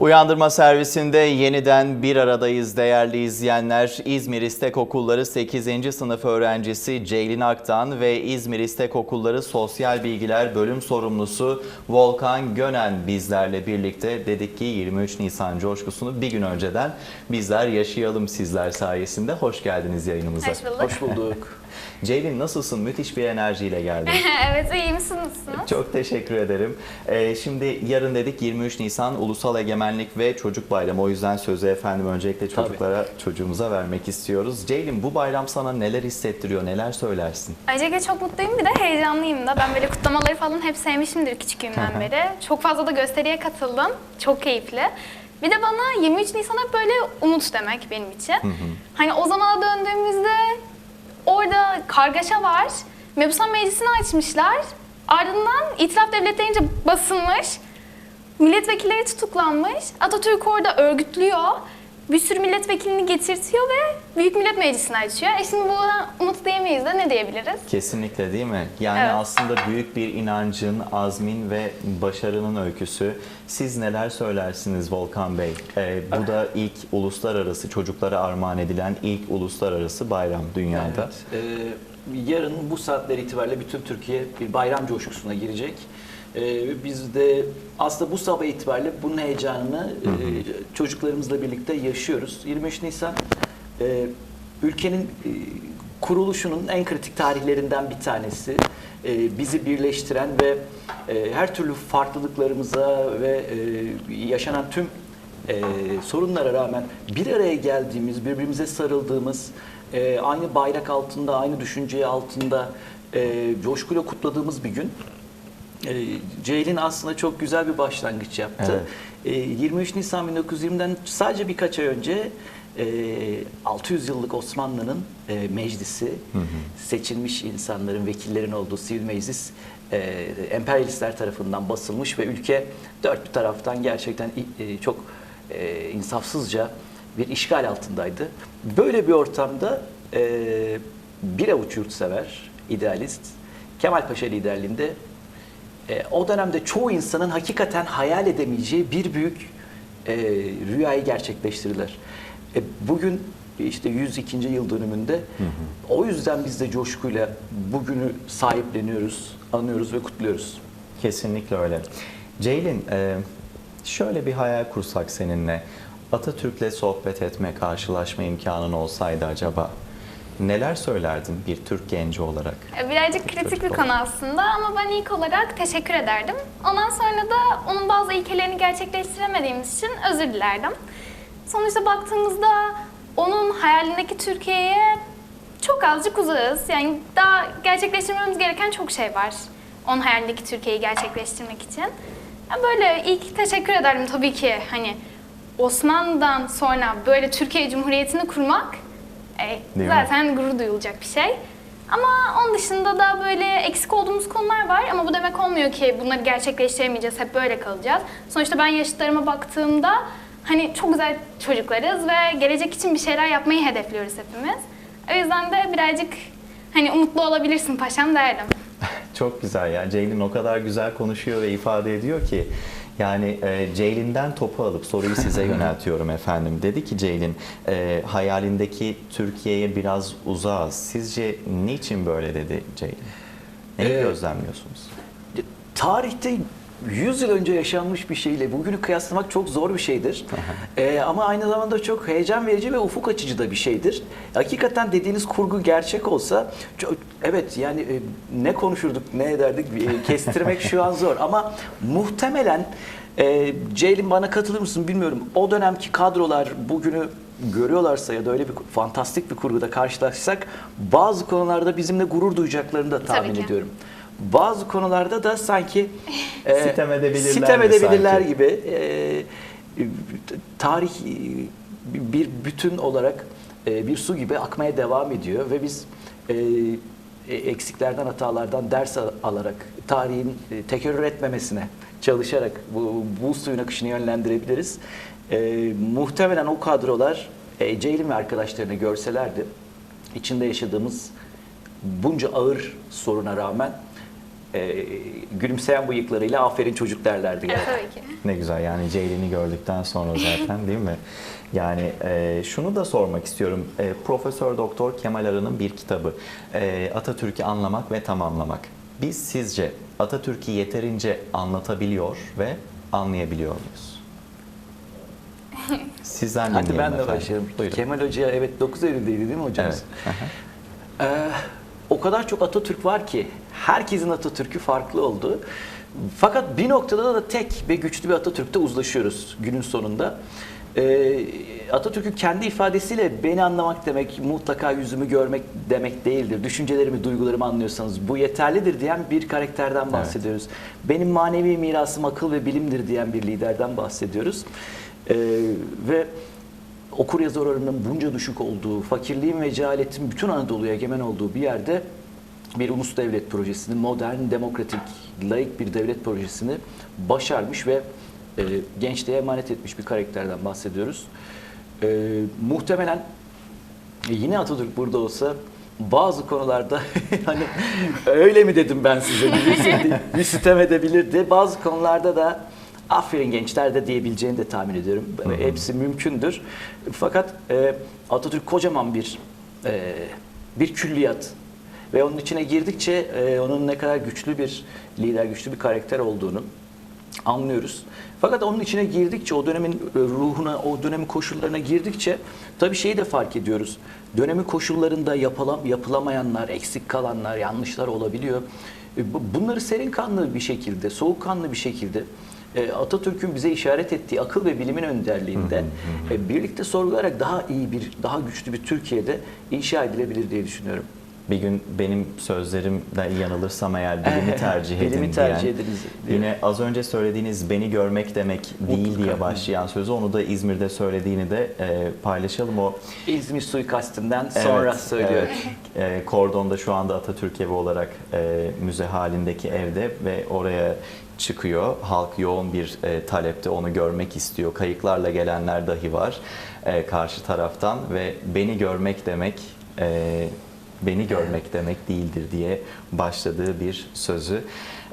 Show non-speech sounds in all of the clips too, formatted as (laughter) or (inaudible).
Uyandırma servisinde yeniden bir aradayız değerli izleyenler. İzmir İstek Okulları 8. sınıf öğrencisi Ceylin Aktan ve İzmir İstek Okulları Sosyal Bilgiler Bölüm Sorumlusu Volkan Gönen bizlerle birlikte dedik ki 23 Nisan coşkusunu bir gün önceden bizler yaşayalım sizler sayesinde. Hoş geldiniz yayınımıza. Hoş bulduk. Hoş bulduk. Ceylin nasılsın? Müthiş bir enerjiyle geldin. (laughs) evet iyi misiniz? Çok teşekkür ederim. Ee, şimdi yarın dedik 23 Nisan Ulusal Egemenlik ve Çocuk Bayramı. O yüzden sözü efendim öncelikle Tabii. çocuklara, çocuğumuza vermek istiyoruz. Ceylin bu bayram sana neler hissettiriyor, neler söylersin? Öncelikle çok mutluyum bir de heyecanlıyım da. Ben böyle kutlamaları falan hep sevmişimdir küçüklüğümden beri. Çok fazla da gösteriye katıldım. Çok keyifli. Bir de bana 23 Nisan hep böyle umut demek benim için. Hani o zamana döndüğümüzde orada kargaşa var. Mebusan Meclisi'ni açmışlar. Ardından itiraf devletlerince basılmış. Milletvekilleri tutuklanmış. Atatürk orada örgütlüyor. Bir sürü milletvekilini getirtiyor ve Büyük Millet Meclisi'ni açıyor. E şimdi buna umut diyemeyiz de ne diyebiliriz? Kesinlikle değil mi? Yani Evet. aslında büyük bir inancın, azmin ve başarının öyküsü. Siz neler söylersiniz Volkan Bey? Ee, bu da ilk uluslararası çocuklara armağan edilen ilk uluslararası bayram dünyada. Evet, e, yarın bu saatler itibariyle bütün Türkiye bir bayram coşkusuna girecek. E, biz de aslında bu sabah itibariyle bunun heyecanını e, çocuklarımızla birlikte yaşıyoruz. 23 Nisan e, ülkenin e, kuruluşunun en kritik tarihlerinden bir tanesi. E, bizi birleştiren ve e, her türlü farklılıklarımıza ve e, yaşanan tüm e, sorunlara rağmen bir araya geldiğimiz, birbirimize sarıldığımız, e, aynı bayrak altında, aynı düşünce altında e, coşkuyla kutladığımız bir gün. E, Ceylin aslında çok güzel bir başlangıç yaptı. E, 23 Nisan 1920'den sadece birkaç ay önce e, 600 yıllık Osmanlı'nın e, meclisi, seçilmiş insanların, vekillerin olduğu sivil meclis e, emperyalistler tarafından basılmış ve ülke dört bir taraftan gerçekten e, çok e, insafsızca bir işgal altındaydı. Böyle bir ortamda e, bir avuç yurtsever, idealist, Kemal Paşa liderliğinde e, o dönemde çoğu insanın hakikaten hayal edemeyeceği bir büyük e, rüyayı gerçekleştirdiler. E, bugün işte 102. yıl dönümünde o yüzden biz de coşkuyla bugünü sahipleniyoruz, anıyoruz ve kutluyoruz. Kesinlikle öyle. Ceylin, e, şöyle bir hayal kursak seninle. Atatürk'le sohbet etme, karşılaşma imkanın olsaydı acaba neler söylerdin bir Türk genci olarak? Birazcık kritik Çocuk bir konu aslında ama ben ilk olarak teşekkür ederdim. Ondan sonra da onun bazı ilkelerini gerçekleştiremediğimiz için özür dilerdim. Sonuçta baktığımızda onun hayalindeki Türkiye'ye çok azıcık uzağız. Yani daha gerçekleştirmemiz gereken çok şey var. Onun hayalindeki Türkiye'yi gerçekleştirmek için. Yani böyle ilk teşekkür ederdim tabii ki hani Osmanlı'dan sonra böyle Türkiye Cumhuriyeti'ni kurmak e, mi? zaten gurur duyulacak bir şey. Ama onun dışında da böyle eksik olduğumuz konular var ama bu demek olmuyor ki bunları gerçekleştiremeyeceğiz, hep böyle kalacağız. Sonuçta ben yaşıtlarıma baktığımda hani çok güzel çocuklarız ve gelecek için bir şeyler yapmayı hedefliyoruz hepimiz. O yüzden de birazcık hani umutlu olabilirsin paşam derdim. (laughs) Çok güzel ya. Ceylin o kadar güzel konuşuyor ve ifade ediyor ki yani e, Ceylin'den topu alıp soruyu size (laughs) yöneltiyorum efendim. Dedi ki Ceylin e, hayalindeki Türkiye'ye biraz uzağız. Sizce niçin böyle dedi Ceylin? Neyi Ee, gözlemliyorsunuz? Tarihte 100 yıl önce yaşanmış bir şeyle bugünü kıyaslamak çok zor bir şeydir. Ee, ama aynı zamanda çok heyecan verici ve ufuk açıcı da bir şeydir. Hakikaten dediğiniz kurgu gerçek olsa çok, evet yani e, ne konuşurduk ne ederdik e, kestirmek şu an zor ama muhtemelen e, Ceylin bana katılır mısın bilmiyorum. O dönemki kadrolar bugünü görüyorlarsa ya da öyle bir fantastik bir kurguda karşılaşsak bazı konularda bizimle gurur duyacaklarını da tahmin ki. ediyorum. Bazı konularda da sanki e, Sitem edebilirler sitem edebilirler sanki? gibi e, tarih bir bütün olarak e, bir su gibi akmaya devam ediyor ve biz e, e, eksiklerden hatalardan ders al- alarak tarihin e, tekerrür etmemesine çalışarak bu, bu suyun akışını yönlendirebiliriz. E, muhtemelen o kadrolar e, Ceylin ve arkadaşlarını görselerdi içinde yaşadığımız bunca ağır soruna rağmen e, gülümseyen bıyıklarıyla aferin çocuk derlerdi. Evet, galiba. tabii ki. Ne güzel yani Ceylin'i gördükten sonra zaten değil mi? Yani e, şunu da sormak istiyorum. E, Profesör Doktor Kemal Arı'nın bir kitabı e, Atatürk'ü anlamak ve tamamlamak. Biz sizce Atatürk'ü yeterince anlatabiliyor ve anlayabiliyor muyuz? (laughs) Sizden Hadi dinleyelim ben de efendim. başlayalım. Buyurun. Kemal Hoca evet 9 Eylül'deydi değil mi hocamız? Evet. Ee, o kadar çok Atatürk var ki herkesin Atatürk'ü farklı oldu. Fakat bir noktada da tek ve güçlü bir Atatürk'te uzlaşıyoruz günün sonunda. Ee, Atatürk'ün kendi ifadesiyle beni anlamak demek mutlaka yüzümü görmek demek değildir. Düşüncelerimi, duygularımı anlıyorsanız bu yeterlidir diyen bir karakterden bahsediyoruz. Benim manevi mirasım akıl ve bilimdir diyen bir liderden bahsediyoruz. Ee, ve okur yazar oranının bunca düşük olduğu, fakirliğin ve cehaletin bütün Anadolu'ya egemen olduğu bir yerde bir ulus devlet projesini, modern, demokratik, laik bir devlet projesini başarmış ve e, gençliğe emanet etmiş bir karakterden bahsediyoruz. E, muhtemelen e, yine Atatürk burada olsa bazı konularda (laughs) hani öyle mi dedim ben size bir sitem edebilirdi. Bazı konularda da aferin gençler de diyebileceğini de tahmin ediyorum. Hepsi mümkündür. Fakat e, Atatürk kocaman bir e, bir külliyat ve onun içine girdikçe e, onun ne kadar güçlü bir lider, güçlü bir karakter olduğunu anlıyoruz. Fakat onun içine girdikçe, o dönemin ruhuna, o dönemin koşullarına girdikçe tabii şeyi de fark ediyoruz. Dönemin koşullarında yapılam, yapılamayanlar, eksik kalanlar, yanlışlar olabiliyor. E, bu- Bunları serin kanlı bir şekilde, soğukkanlı bir şekilde Atatürk'ün bize işaret ettiği akıl ve bilimin önderliğinde e, birlikte sorgulayarak daha iyi bir, daha güçlü bir Türkiye'de inşa edilebilir diye düşünüyorum. Bir gün benim sözlerimden yanılırsam eğer (laughs) bilimi tercih edin Bilimi tercih diyen, ediniz diye. Yine az önce söylediğiniz beni görmek demek değil Mutlaka. diye başlayan sözü onu da İzmir'de söylediğini de e, paylaşalım. O İzmir suikastinden sonra Evet, söylüyor. evet. E, Kordon'da şu anda Atatürk evi olarak e, müze halindeki evde ve oraya çıkıyor. Halk yoğun bir e, talepte onu görmek istiyor. Kayıklarla gelenler dahi var e, karşı taraftan ve beni görmek demek e, beni görmek demek değildir diye başladığı bir sözü.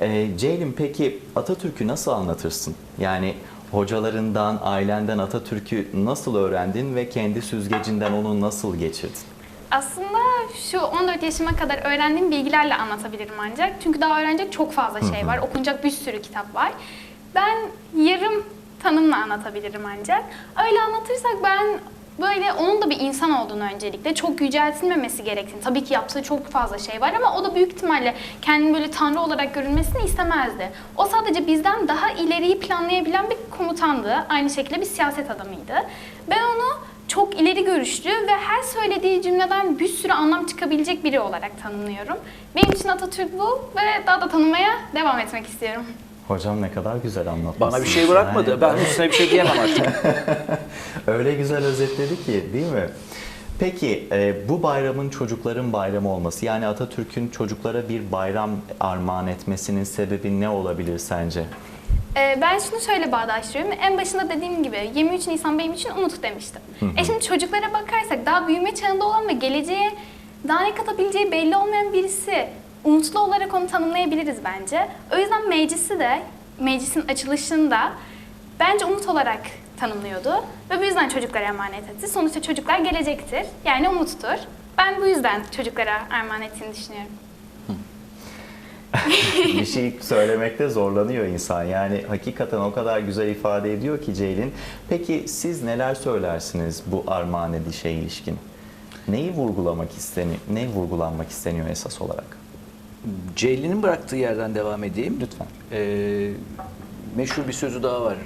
E, Ceylin peki Atatürk'ü nasıl anlatırsın? Yani hocalarından, ailenden Atatürk'ü nasıl öğrendin ve kendi süzgecinden onu nasıl geçirdin? Aslında şu 14 yaşıma kadar öğrendiğim bilgilerle anlatabilirim ancak. Çünkü daha öğrenecek çok fazla şey var. Okunacak bir sürü kitap var. Ben yarım tanımla anlatabilirim ancak. Öyle anlatırsak ben böyle onun da bir insan olduğunu öncelikle çok yüceltilmemesi gerektiğini. Tabii ki yaptığı çok fazla şey var ama o da büyük ihtimalle kendini böyle tanrı olarak görülmesini istemezdi. O sadece bizden daha ileriyi planlayabilen bir komutandı. Aynı şekilde bir siyaset adamıydı. Ben onu çok ileri görüşlü ve her söylediği cümleden bir sürü anlam çıkabilecek biri olarak tanımlıyorum. Benim için Atatürk bu ve daha da tanımaya devam etmek istiyorum. Hocam ne kadar güzel anlatmışsın. Bana bir şey bırakmadı. Yani Ben üstüne bir şey diyemem artık. (laughs) öyle güzel özetledi ki değil mi? Peki e, bu bayramın çocukların bayramı olması yani Atatürk'ün çocuklara bir bayram armağan etmesinin sebebi ne olabilir sence? Ee, ben şunu şöyle bağdaştırıyorum. En başında dediğim gibi 23 Nisan benim için umut demiştim. E şimdi çocuklara bakarsak daha büyüme çağında olan ve geleceğe daha ne katabileceği belli olmayan birisi umutlu olarak onu tanımlayabiliriz bence. O yüzden meclisi de meclisin açılışında bence umut olarak tanımlıyordu ve bu yüzden çocuklara emanet etti. Sonuçta çocuklar gelecektir. Yani umuttur. Ben bu yüzden çocuklara armağan ettiğini düşünüyorum. Bir şey söylemekte zorlanıyor insan. Yani hakikaten o kadar güzel ifade ediyor ki Ceylin. Peki siz neler söylersiniz bu armağan edişe ilişkin? Neyi vurgulamak isteniyor? Ne vurgulanmak isteniyor esas olarak? Ceylin'in bıraktığı yerden devam edeyim. Lütfen. Ee, meşhur bir sözü daha var.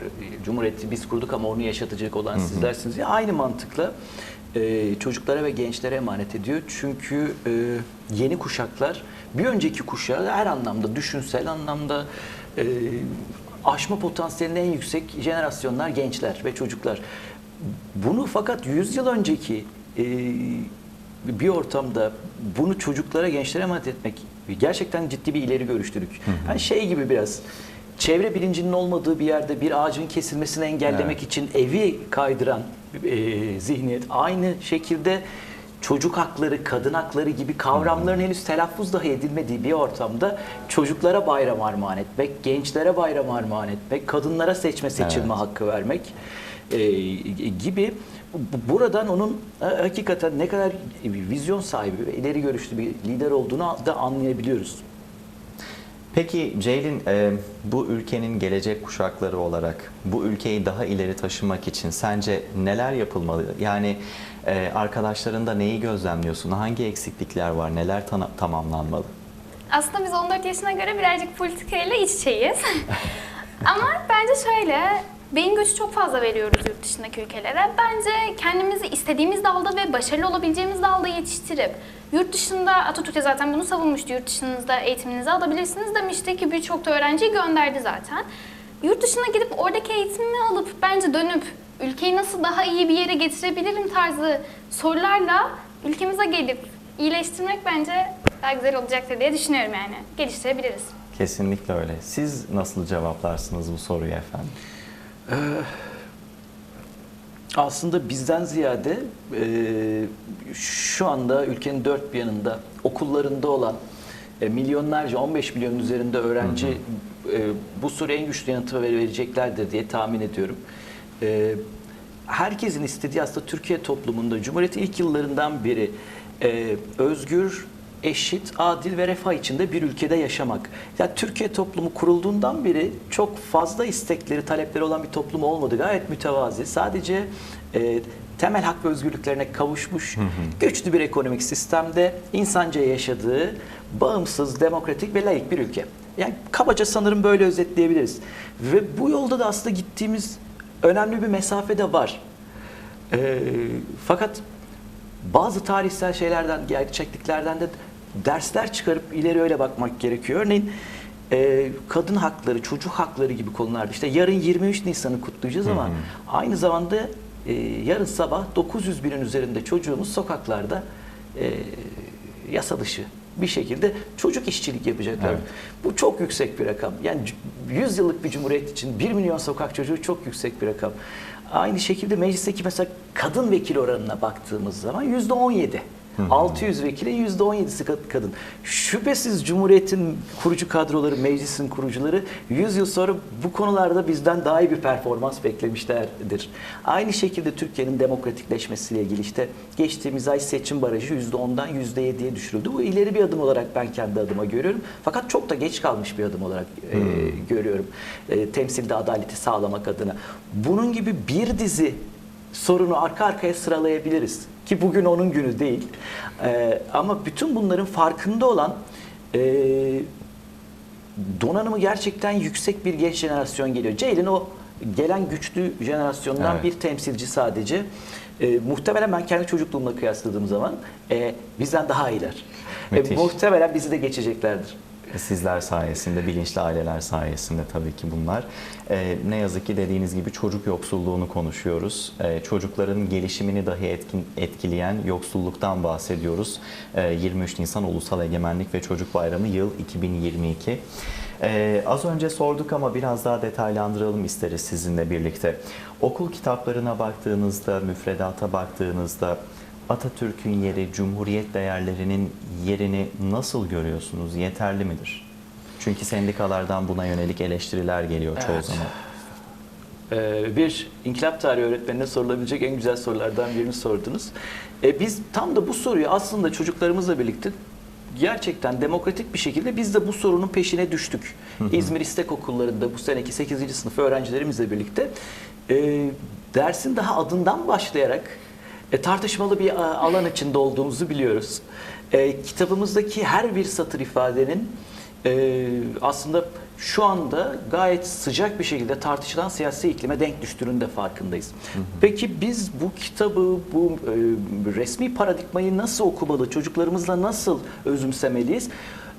Cumhuriyeti biz kurduk ama onu yaşatacak olan sizlersiniz. Ya aynı mantıkla e, çocuklara ve gençlere emanet ediyor. Çünkü e, yeni kuşaklar bir önceki kuşağı her anlamda, düşünsel anlamda e, aşma potansiyelinin en yüksek jenerasyonlar gençler ve çocuklar. Bunu fakat 100 yıl önceki e, bir ortamda bunu çocuklara, gençlere emanet etmek gerçekten ciddi bir ileri görüşlülük. Yani şey gibi biraz çevre bilincinin olmadığı bir yerde bir ağacın kesilmesini engellemek Evet. için evi kaydıran e, zihniyet aynı şekilde çocuk hakları, kadın hakları gibi kavramların henüz telaffuz dahi edilmediği bir ortamda çocuklara bayram armağan etmek, gençlere bayram armağan etmek, kadınlara seçme seçilme Evet. hakkı vermek e, gibi bu- buradan onun e, hakikaten ne kadar vizyon sahibi ve ileri görüşlü bir lider olduğunu da anlayabiliyoruz. Peki Ceylin, e, bu ülkenin gelecek kuşakları olarak bu ülkeyi daha ileri taşımak için sence neler yapılmalı? Yani e, arkadaşlarında neyi gözlemliyorsun? Hangi eksiklikler var? Neler tamamlanmalı? Aslında biz 14 yaşına göre birazcık politikayla iç içeyiz. (laughs) Ama bence şöyle, beyin göçü çok fazla veriyoruz yurt dışındaki ülkelere. Bence kendimizi istediğimiz dalda ve başarılı olabileceğimiz dalda yetiştirip, yurt dışında Atatürk de zaten bunu savunmuştu. Yurt dışınızda eğitiminizi alabilirsiniz demişti ki birçok da öğrenciyi gönderdi zaten. Yurt dışına gidip oradaki eğitimimi alıp bence dönüp ülkeyi nasıl daha iyi bir yere getirebilirim tarzı sorularla ülkemize gelip iyileştirmek bence daha güzel olacaktır diye düşünüyorum yani. Geliştirebiliriz. Kesinlikle öyle. Siz nasıl cevaplarsınız bu soruyu efendim? Aslında bizden ziyade e, şu anda ülkenin dört bir yanında okullarında olan e, milyonlarca 15 milyonun üzerinde öğrenci e, bu soruya en güçlü yanıtı vereceklerdir diye tahmin ediyorum. E, herkesin istediği aslında Türkiye toplumunda Cumhuriyet'in ilk yıllarından beri e, özgür, eşit, adil ve refah içinde bir ülkede yaşamak. Ya Türkiye toplumu kurulduğundan beri çok fazla istekleri, talepleri olan bir toplum olmadı. Gayet mütevazi. Sadece e, temel hak ve özgürlüklerine kavuşmuş, güçlü bir ekonomik sistemde insanca yaşadığı bağımsız, demokratik ve layık bir ülke. Yani kabaca sanırım böyle özetleyebiliriz. Ve bu yolda da aslında gittiğimiz önemli bir mesafe de var. E, fakat bazı tarihsel şeylerden, gerçekliklerden de dersler çıkarıp ileri öyle bakmak gerekiyor. Örneğin e, kadın hakları, çocuk hakları gibi konularda işte yarın 23 Nisan'ı kutlayacağız ama aynı zamanda e, yarın sabah 900 binin üzerinde çocuğumuz sokaklarda e, yasa dışı bir şekilde çocuk işçilik yapacaklar. Evet. Bu çok yüksek bir rakam. Yani 100 yıllık bir cumhuriyet için 1 milyon sokak çocuğu çok yüksek bir rakam. Aynı şekilde meclisteki mesela kadın vekil oranına baktığımız zaman yüzde 17. 600 vekile yüzde 17'si kad- kadın. Şüphesiz Cumhuriyet'in kurucu kadroları, meclisin kurucuları 100 yıl sonra bu konularda bizden daha iyi bir performans beklemişlerdir. Aynı şekilde Türkiye'nin demokratikleşmesiyle ilgili işte geçtiğimiz ay seçim barajı yüzde 10'dan yüzde 7'ye düşürüldü. Bu ileri bir adım olarak ben kendi adıma görüyorum. Fakat çok da geç kalmış bir adım olarak e, görüyorum. E, temsilde adaleti sağlamak adına. Bunun gibi bir dizi sorunu arka arkaya sıralayabiliriz. Ki bugün onun günü değil. Ee, ama bütün bunların farkında olan e, donanımı gerçekten yüksek bir genç jenerasyon geliyor. Ceylin o gelen güçlü jenerasyondan Evet. bir temsilci sadece. Ee, muhtemelen ben kendi çocukluğumla kıyasladığım zaman e, bizden daha iyiler. E, muhtemelen bizi de geçeceklerdir. Sizler sayesinde, bilinçli aileler sayesinde tabii ki bunlar. Ee, ne yazık ki dediğiniz gibi çocuk yoksulluğunu konuşuyoruz. Ee, çocukların gelişimini dahi etkin, etkileyen yoksulluktan bahsediyoruz. Ee, 23 Nisan Ulusal Egemenlik ve Çocuk Bayramı yıl 2022. Ee, az önce sorduk ama biraz daha detaylandıralım isteriz sizinle birlikte. Okul kitaplarına baktığınızda, müfredata baktığınızda Atatürk'ün yeri, Cumhuriyet değerlerinin yerini nasıl görüyorsunuz? Yeterli midir? Çünkü sendikalardan buna yönelik eleştiriler geliyor çoğu Evet. zaman. Ee, bir inkılap tarihi öğretmenine sorulabilecek en güzel sorulardan birini sordunuz. Ee, biz tam da bu soruyu aslında çocuklarımızla birlikte gerçekten demokratik bir şekilde biz de bu sorunun peşine düştük. İzmir İstek Okulları'nda bu seneki 8. sınıf öğrencilerimizle birlikte e, dersin daha adından başlayarak e, tartışmalı bir a, alan içinde olduğumuzu biliyoruz. E, kitabımızdaki her bir satır ifadenin e, aslında şu anda gayet sıcak bir şekilde tartışılan siyasi iklime denk düştüğünün de farkındayız. Peki biz bu kitabı, bu e, resmi paradigmayı nasıl okumalı, çocuklarımızla nasıl özümsemeliyiz?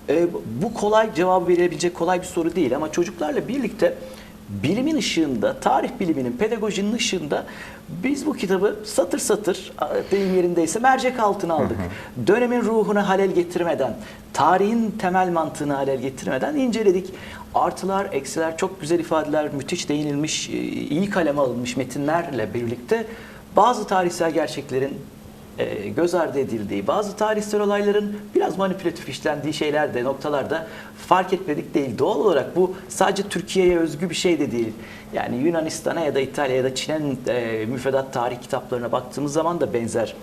E, bu kolay cevap verebilecek kolay bir soru değil ama çocuklarla birlikte bilimin ışığında, tarih biliminin, pedagojinin ışığında biz bu kitabı satır satır, deyim yerindeyse mercek altına aldık. Dönemin ruhuna halel getirmeden, tarihin temel mantığını halel getirmeden inceledik. Artılar, eksiler, çok güzel ifadeler, müthiş değinilmiş, iyi kaleme alınmış metinlerle birlikte bazı tarihsel gerçeklerin e, göz ardı edildiği, bazı tarihsel olayların biraz manipülatif işlendiği şeylerde, noktalarda fark etmedik değil. Doğal olarak bu sadece Türkiye'ye özgü bir şey de değil. Yani Yunanistan'a ya da İtalya'ya ya da Çin'in e, müfredat tarih kitaplarına baktığımız zaman da benzer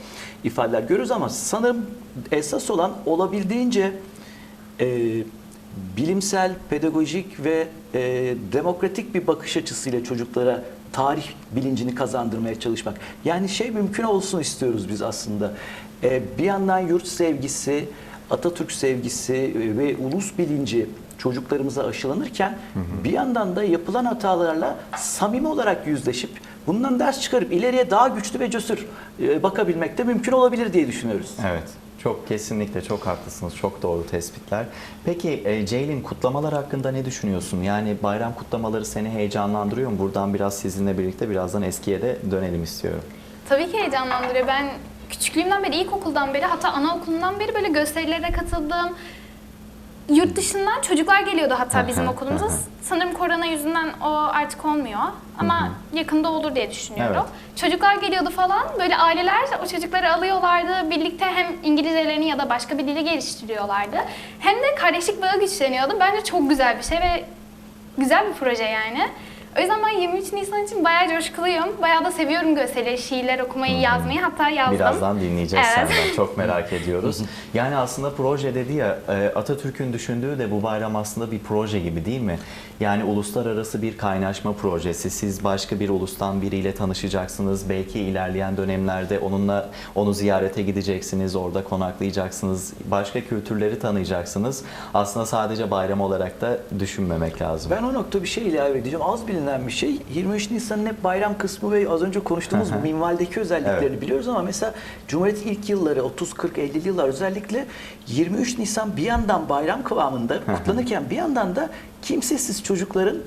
ifadeler görürüz ama sanırım esas olan olabildiğince e, bilimsel, pedagojik ve e, demokratik bir bakış açısıyla çocuklara tarih bilincini kazandırmaya çalışmak. Yani şey mümkün olsun istiyoruz biz aslında. E, bir yandan yurt sevgisi, Atatürk sevgisi e, ve ulus bilinci çocuklarımıza aşılanırken bir yandan da yapılan hatalarla samimi olarak yüzleşip bundan ders çıkarıp ileriye daha güçlü ve cesur e, bakabilmek de mümkün olabilir diye düşünüyoruz. Evet. Çok kesinlikle çok haklısınız. Çok doğru tespitler. Peki e, Ceylin kutlamalar hakkında ne düşünüyorsun? Yani bayram kutlamaları seni heyecanlandırıyor mu? Buradan biraz sizinle birlikte birazdan eskiye de dönelim istiyorum. Tabii ki heyecanlandırıyor. Ben küçüklüğümden beri, ilkokuldan beri hatta anaokulundan beri böyle gösterilere katıldım. Yurt dışından çocuklar geliyordu hatta bizim hı, okulumuza. Sanırım korona yüzünden o artık olmuyor. Ama yakında olur diye düşünüyorum. Çocuklar geliyordu falan. Böyle aileler o çocukları alıyorlardı. Birlikte hem İngilizcelerini ya da başka bir dili geliştiriyorlardı. Hem de kardeşlik bağı güçleniyordu. Bence çok güzel bir şey ve güzel bir proje yani. O yüzden ben 23 Nisan için bayağı coşkuluyum. Bayağı da seviyorum gösterileri, şiirler okumayı, yazmayı. Hatta yazdım. Birazdan dinleyeceğiz Evet. senden. Çok merak (laughs) ediyoruz. Yani aslında proje dedi ya e, Atatürk'ün düşündüğü de bu bayram aslında bir proje gibi değil mi? Yani uluslararası bir kaynaşma projesi. Siz başka bir ulustan biriyle tanışacaksınız. Belki ilerleyen dönemlerde onunla onu ziyarete gideceksiniz. Orada konaklayacaksınız. Başka kültürleri tanıyacaksınız. Aslında sadece bayram olarak da düşünmemek lazım. Ben o nokta bir şey ilave edeceğim. Az bilinen bir şey. 23 Nisan'ın hep bayram kısmı ve az önce konuştuğumuz bu minvaldeki özelliklerini Evet. biliyoruz ama mesela Cumhuriyet'in ilk yılları 30 40 50'li yıllar özellikle 23 Nisan bir yandan bayram kıvamında kutlanırken bir yandan da kimsesiz çocukların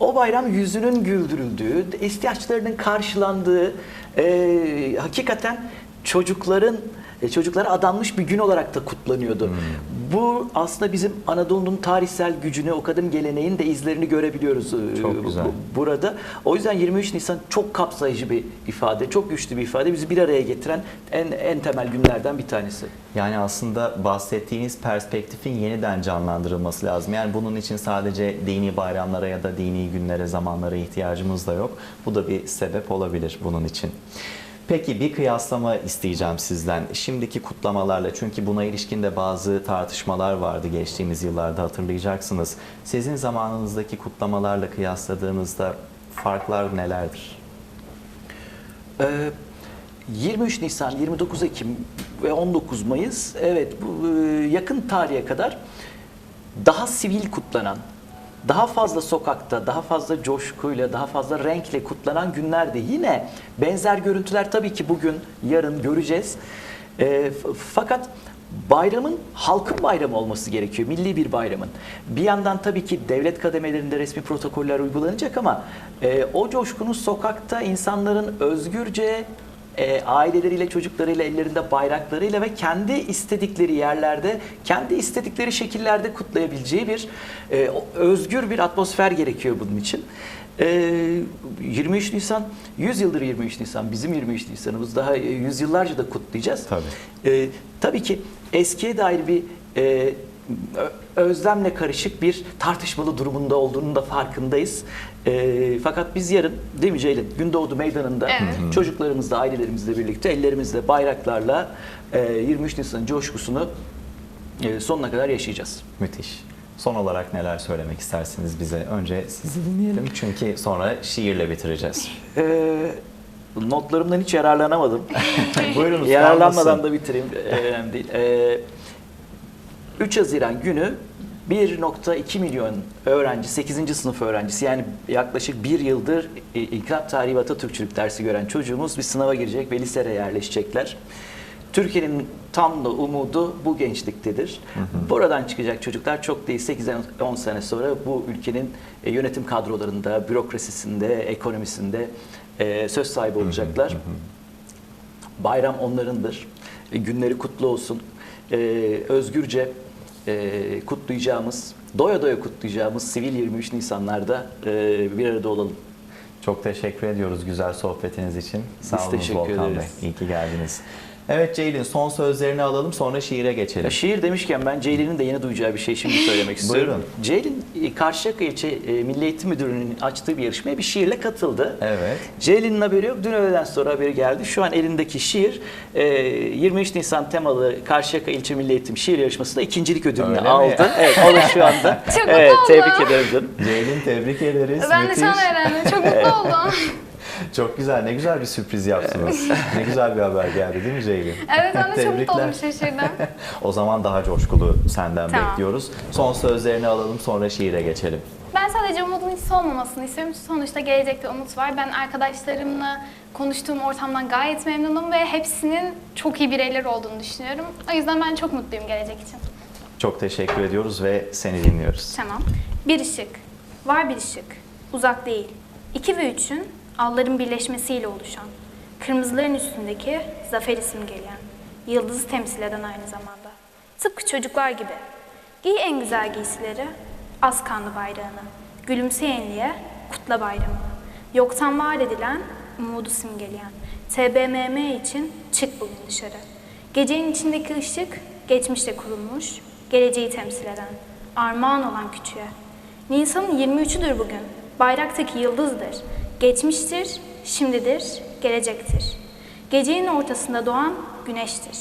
o bayram yüzünün güldürüldüğü, ihtiyaçlarının karşılandığı, e, hakikaten çocukların e, çocuklara adanmış bir gün olarak da kutlanıyordu. Bu aslında bizim Anadolu'nun tarihsel gücünü, o kadın geleneğin de izlerini görebiliyoruz e, Çok güzel. bu- burada. O yüzden 23 Nisan çok kapsayıcı bir ifade, çok güçlü bir ifade. Bizi bir araya getiren en en temel günlerden bir tanesi. Yani aslında bahsettiğiniz perspektifin yeniden canlandırılması lazım. Yani bunun için sadece dini bayramlara ya da dini günlere, zamanlara ihtiyacımız da yok. Bu da bir sebep olabilir bunun için. Peki bir kıyaslama isteyeceğim sizden. Şimdiki kutlamalarla çünkü buna ilişkin de bazı tartışmalar vardı geçtiğimiz yıllarda hatırlayacaksınız. Sizin zamanınızdaki kutlamalarla kıyasladığınızda farklar nelerdir? Ee, 23 Nisan, 29 Ekim ve 19 Mayıs evet bu e, yakın tarihe kadar daha sivil kutlanan, daha fazla sokakta, daha fazla coşkuyla, daha fazla renkle kutlanan günlerdi. Yine benzer görüntüler tabii ki bugün, yarın göreceğiz. F- fakat bayramın halkın bayramı olması gerekiyor, milli bir bayramın. Bir yandan tabii ki devlet kademelerinde resmi protokoller uygulanacak ama e, o coşkunun sokakta insanların özgürce e, aileleriyle, çocuklarıyla, ellerinde bayraklarıyla ve kendi istedikleri yerlerde, kendi istedikleri şekillerde kutlayabileceği bir e, özgür bir atmosfer gerekiyor bunun için. E, 23 Nisan, 100 yıldır 23 Nisan, bizim 23 Nisan'ımız daha e, yüzyıllarca da kutlayacağız. Tabii. E, tabii ki eskiye dair bir e, özlemle karışık bir tartışmalı durumunda olduğunun da farkındayız. E, fakat biz yarın, değil mi Ceylin? Gündoğdu Meydanı'nda Evet. çocuklarımızla, ailelerimizle birlikte, ellerimizle, bayraklarla e, 23 Nisan coşkusunu e, sonuna kadar yaşayacağız. Müthiş. Son olarak neler söylemek istersiniz bize? Önce sizi dinleyelim çünkü sonra şiirle bitireceğiz. E, notlarımdan hiç yararlanamadım. (laughs) Buyurunuz. Yararlanmadan da bitireyim. e, Önemli değil. E, 3 Haziran günü 1.2 milyon öğrenci, 8. sınıf öğrencisi yani yaklaşık bir yıldır İnkılap Tarihi ve Atatürkçülük dersi gören çocuğumuz bir sınava girecek ve liseye yerleşecekler. Türkiye'nin tam da umudu bu gençliktedir. Buradan çıkacak çocuklar çok değil 8-10 sene sonra bu ülkenin e, yönetim kadrolarında, bürokrasisinde, ekonomisinde e, söz sahibi olacaklar. Bayram onlarındır. E, Günleri kutlu olsun. Özgürce e, kutlayacağımız, doya doya kutlayacağımız sivil 23 Nisanlarda e, bir arada olalım. Çok teşekkür ediyoruz güzel sohbetiniz için. Sağ Biz olun teşekkür Volkan ederiz. Bey. İyi ki geldiniz. Evet Ceylin son sözlerini alalım sonra şiire geçelim. Ya şiir demişken ben Ceylin'in de yeni duyacağı bir şey şimdi söylemek (laughs) istiyorum. Buyurun. Ceylin e, Karşıyaka İlçe e, Milli Eğitim Müdürlüğü'nün açtığı bir yarışmaya bir şiirle katıldı. Evet. Ceylin'in haberi yok. Dün öğleden sonra haberi geldi. Şu an elindeki şiir e, 23 Nisan temalı Karşıyaka İlçe Milli Eğitim Şiir Yarışması'nda ikincilik ödülünü Öyle mi? aldı. (laughs) Evet, o da şu anda. Çok evet, mutlu tebrik oldum. ederim. Ceylin tebrik ederiz. Ben de Müthiş. şu an öğrendim. Çok mutlu (laughs) oldum. Çok güzel, ne güzel bir sürpriz yaptınız. ne güzel bir haber geldi değil mi Ceylin? Evet ben de çok oldum şaşırdım. O zaman daha coşkulu senden Tamam. bekliyoruz. Son sözlerini alalım sonra şiire geçelim. Ben sadece umudun hiç solmamasını istiyorum. Sonuçta gelecekte umut var. Ben arkadaşlarımla konuştuğum ortamdan gayet memnunum ve hepsinin çok iyi bireyler olduğunu düşünüyorum. O yüzden ben çok mutluyum gelecek için. Çok teşekkür ediyoruz ve seni dinliyoruz. Tamam. Bir ışık. Var bir ışık. Uzak değil. İki ve üçün alların birleşmesiyle oluşan. Kırmızıların üstündeki zafer simgeleyen. Yıldızı temsil eden aynı zamanda. Tıpkı çocuklar gibi. Giy en güzel giysileri. Az kanlı bayrağını. Gülümseyenliğe kutla bayramını. Yoktan var edilen umudu simgeleyen. TBMM için çık bugün dışarı. Gecenin içindeki ışık geçmişte kurulmuş, geleceği temsil eden, armağan olan küçüğe. Nisan'ın 23'üdür bugün, bayraktaki yıldızdır. Geçmiştir, şimdidir, gelecektir. Gecenin ortasında doğan güneştir.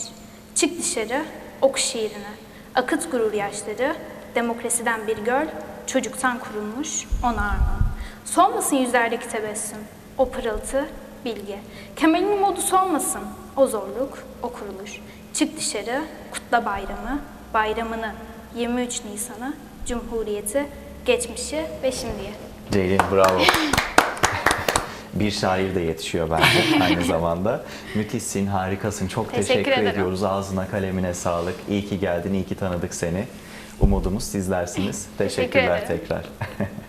Çık dışarı, oku şiirini. Akıt gurur yaşları, demokrasiden bir göl, çocuktan kurulmuş ona armağan. Solmasın yüzlerdeki tebessüm, o pırıltı, bilgi. Kemal'in umudu solmasın, o zorluk, o kuruluş. Çık dışarı, kutla bayramı, bayramını, 23 Nisan'ı, Cumhuriyeti, geçmişi ve şimdiyi. Ceylin bravo. (laughs) Bir şair de yetişiyor bence (laughs) aynı zamanda. Müthişsin, harikasın. Çok teşekkür, Teşekkür ediyoruz. Ağzına kalemine sağlık. İyi ki geldin, iyi ki tanıdık seni. Umudumuz sizlersiniz. Teşekkürler ederim. tekrar. (laughs)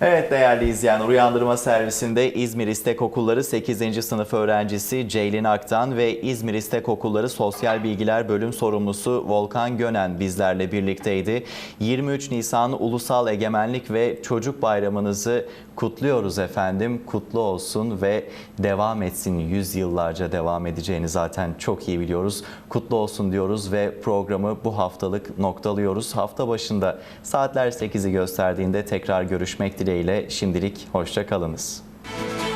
Evet değerli izleyenler, Uyandırma Servisinde İzmir İstek Okulları 8. sınıf öğrencisi Ceylin Aktan ve İzmir İstek Okulları Sosyal Bilgiler Bölüm Sorumlusu Volkan Gönen bizlerle birlikteydi. 23 Nisan Ulusal Egemenlik ve Çocuk Bayramınızı kutluyoruz efendim. Kutlu olsun ve devam etsin. Yüzyıllarca devam edeceğini zaten çok iyi biliyoruz. Kutlu olsun diyoruz ve programı bu haftalık noktalıyoruz. Hafta başında saatler 8'i gösterdiğinde tekrar görüşmek dileğiyle dileğiyle şimdilik hoşçakalınız. kalınız.